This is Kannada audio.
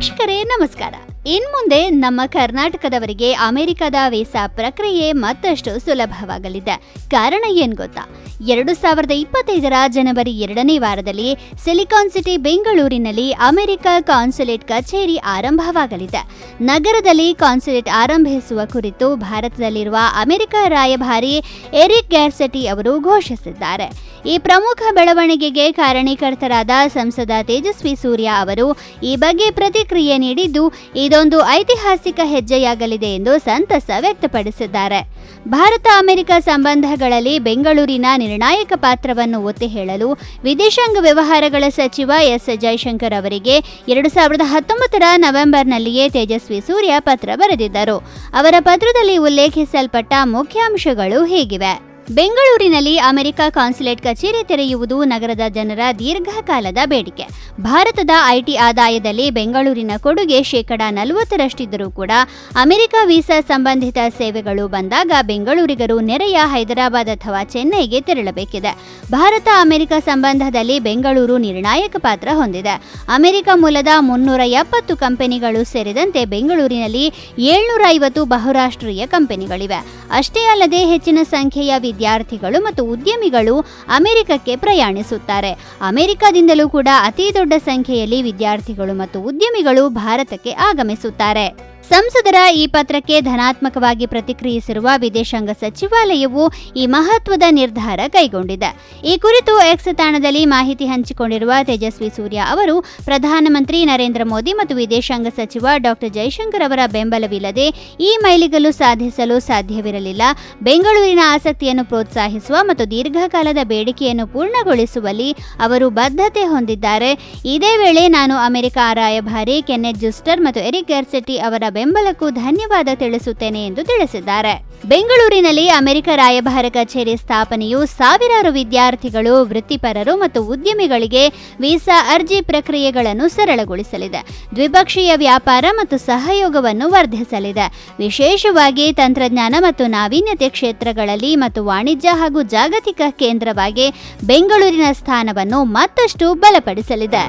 ವೀಕ್ಷಕರೇ ನಮಸ್ಕಾರ. ಇನ್ಮುಂದೆ ನಮ್ಮ ಕರ್ನಾಟಕದವರಿಗೆ ಅಮೆರಿಕದ ವೀಸಾ ಪ್ರಕ್ರಿಯೆ ಮತ್ತಷ್ಟು ಸುಲಭವಾಗಲಿದೆ. ಕಾರಣ ಏನ್ ಗೊತ್ತಾ? ಎರಡು ಸಾವಿರದ ಇಪ್ಪತ್ತೈದರ ಜನವರಿ ಎರಡನೇ ವಾರದಲ್ಲಿ ಸಿಲಿಕಾನ್ ಸಿಟಿ ಬೆಂಗಳೂರಿನಲ್ಲಿ ಅಮೆರಿಕ ಕಾನ್ಸುಲೇಟ್ ಕಚೇರಿ ಆರಂಭವಾಗಲಿದೆ. ನಗರದಲ್ಲಿ ಕಾನ್ಸುಲೇಟ್ ಆರಂಭಿಸುವ ಕುರಿತು ಭಾರತದಲ್ಲಿರುವ ಅಮೆರಿಕ ರಾಯಭಾರಿ ಎರಿಕ್ ಗ್ಯಾರ್ಸೆಟಿ ಅವರು ಘೋಷಿಸಿದ್ದಾರೆ. ಈ ಪ್ರಮುಖ ಬೆಳವಣಿಗೆಗೆ ಕಾರಣೀಕರ್ತರಾದ ಸಂಸದ ತೇಜಸ್ವಿ ಸೂರ್ಯ ಅವರು ಈ ಬಗ್ಗೆ ಪ್ರತಿಕ್ರಿಯೆ ನೀಡಿದ್ದು ಇದೊಂದು ಐತಿಹಾಸಿಕ ಹೆಜ್ಜೆಯಾಗಲಿದೆ ಎಂದು ಸಂತಸ ವ್ಯಕ್ತಪಡಿಸಿದ್ದಾರೆ. ಭಾರತ ಅಮೆರಿಕ ಸಂಬಂಧಗಳಲ್ಲಿ ಬೆಂಗಳೂರಿನ ನಿರ್ಣಾಯಕ ಪಾತ್ರವನ್ನು ಒತ್ತಿ ಹೇಳಲು ವಿದೇಶಾಂಗ ವ್ಯವಹಾರಗಳ ಸಚಿವ ಎಸ್. ಜೈಶಂಕರ್ ಅವರಿಗೆ ಎರಡು ಸಾವಿರದ ಹತ್ತೊಂಬತ್ತರ ನವೆಂಬರ್ನಲ್ಲಿಯೇ ತೇಜಸ್ವಿ ಸೂರ್ಯ ಪತ್ರ ಬರೆದಿದ್ದರು. ಅವರ ಪತ್ರದಲ್ಲಿ ಉಲ್ಲೇಖಿಸಲ್ಪಟ್ಟ ಮುಖ್ಯಾಂಶಗಳು ಹೀಗಿವೆ. ಬೆಂಗಳೂರಿನಲ್ಲಿ ಅಮೆರಿಕ ಕಾನ್ಸುಲೇಟ್ ಕಚೇರಿ ತೆರೆಯುವುದು ನಗರದ ಜನರ ದೀರ್ಘಕಾಲದ ಬೇಡಿಕೆ. ಭಾರತದ ಐಟಿ ಆದಾಯದಲ್ಲಿ ಬೆಂಗಳೂರಿನ ಕೊಡುಗೆ ಶೇಕಡಾ ನಲವತ್ತರಷ್ಟಿದ್ದರೂ ಕೂಡ ಅಮೆರಿಕ ವೀಸಾ ಸಂಬಂಧಿತ ಸೇವೆಗಳು ಬಂದಾಗ ಬೆಂಗಳೂರಿಗರು ನೆರೆಯ ಹೈದರಾಬಾದ್ ಅಥವಾ ಚೆನ್ನೈಗೆ ತೆರಳಬೇಕಿದೆ. ಭಾರತ ಅಮೆರಿಕ ಸಂಬಂಧದಲ್ಲಿ ಬೆಂಗಳೂರು ನಿರ್ಣಾಯಕ ಪಾತ್ರ ಹೊಂದಿದೆ. ಅಮೆರಿಕ ಮೂಲದ ಮುನ್ನೂರ ಎಪ್ಪತ್ತು ಕಂಪನಿಗಳು ಸೇರಿದಂತೆ ಬೆಂಗಳೂರಿನಲ್ಲಿ ಏಳ್ನೂರ ಐವತ್ತು ಬಹುರಾಷ್ಟ್ರೀಯ ಕಂಪನಿಗಳಿವೆ. ಅಷ್ಟೇ ಅಲ್ಲದೆ ಹೆಚ್ಚಿನ ಸಂಖ್ಯೆಯ ವಿದ್ಯಾರ್ಥಿಗಳು ಮತ್ತು ಉದ್ಯಮಿಗಳು ಅಮೆರಿಕಕ್ಕೆ ಪ್ರಯಾಣಿಸುತ್ತಾರೆ. ಅಮೆರಿಕದಿಂದಲೂ ಕೂಡ ಅತಿ ದೊಡ್ಡ ಸಂಖ್ಯೆಯಲ್ಲಿ ವಿದ್ಯಾರ್ಥಿಗಳು ಮತ್ತು ಉದ್ಯಮಿಗಳು ಭಾರತಕ್ಕೆ ಆಗಮಿಸುತ್ತಾರೆ. ಸಂಸದರ ಈ ಪತ್ರಕ್ಕೆ ಧನಾತ್ಮಕವಾಗಿ ಪ್ರತಿಕ್ರಿಯಿಸಿರುವ ವಿದೇಶಾಂಗ ಸಚಿವಾಲಯವು ಈ ಮಹತ್ವದ ನಿರ್ಧಾರ ಕೈಗೊಂಡಿದೆ. ಈ ಕುರಿತು ಎಕ್ಸ್ ತಾಣದಲ್ಲಿ ಮಾಹಿತಿ ಹಂಚಿಕೊಂಡಿರುವ ತೇಜಸ್ವಿ ಸೂರ್ಯ ಅವರು, ಪ್ರಧಾನಮಂತ್ರಿ ನರೇಂದ್ರ ಮೋದಿ ಮತ್ತು ವಿದೇಶಾಂಗ ಸಚಿವ ಡಾಕ್ಟರ್ ಜೈಶಂಕರ್ ಅವರ ಬೆಂಬಲವಿಲ್ಲದೆ ಈ ಮೈಲಿಗಲ್ಲು ಸಾಧಿಸಲು ಸಾಧ್ಯವಿರಲಿಲ್ಲ. ಬೆಂಗಳೂರಿನ ಆಸಕ್ತಿಯನ್ನು ಪ್ರೋತ್ಸಾಹಿಸುವ ಮತ್ತು ದೀರ್ಘಕಾಲದ ಬೇಡಿಕೆಯನ್ನು ಪೂರ್ಣಗೊಳಿಸುವಲ್ಲಿ ಅವರು ಬದ್ಧತೆ ಹೊಂದಿದ್ದಾರೆ. ಇದೇ ವೇಳೆ ನಾನು ಅಮೆರಿಕ ರಾಯಭಾರಿ ಕೆನ್ನೆತ್ ಜುಸ್ಟರ್ ಮತ್ತು ಎರಿಕ್ ಗರ್ಸೆಟಿ ಅವರ ಬೆಂಬಲಕ್ಕೂ ಧನ್ಯವಾದ ತಿಳಿಸುತ್ತೇನೆ ಎಂದು ತಿಳಿಸಿದ್ದಾರೆ. ಬೆಂಗಳೂರಿನಲ್ಲಿ ಅಮೆರಿಕ ರಾಯಭಾರ ಕಚೇರಿ ಸ್ಥಾಪನೆಯು ಸಾವಿರಾರು ವಿದ್ಯಾರ್ಥಿಗಳು, ವೃತ್ತಿಪರರು ಮತ್ತು ಉದ್ಯಮಿಗಳಿಗೆ ವೀಸಾ ಅರ್ಜಿ ಪ್ರಕ್ರಿಯೆಗಳನ್ನು ಸರಳಗೊಳಿಸಲಿದೆ. ದ್ವಿಪಕ್ಷೀಯ ವ್ಯಾಪಾರ ಮತ್ತು ಸಹಯೋಗವನ್ನು ವರ್ಧಿಸಲಿದೆ. ವಿಶೇಷವಾಗಿ ತಂತ್ರಜ್ಞಾನ ಮತ್ತು ನಾವೀನ್ಯತೆ ಕ್ಷೇತ್ರಗಳಲ್ಲಿ ಮತ್ತು ವಾಣಿಜ್ಯ ಹಾಗೂ ಜಾಗತಿಕ ಕೇಂದ್ರವಾಗಿ ಬೆಂಗಳೂರಿನ ಸ್ಥಾನವನ್ನು ಮತ್ತಷ್ಟು ಬಲಪಡಿಸಲಿದೆ.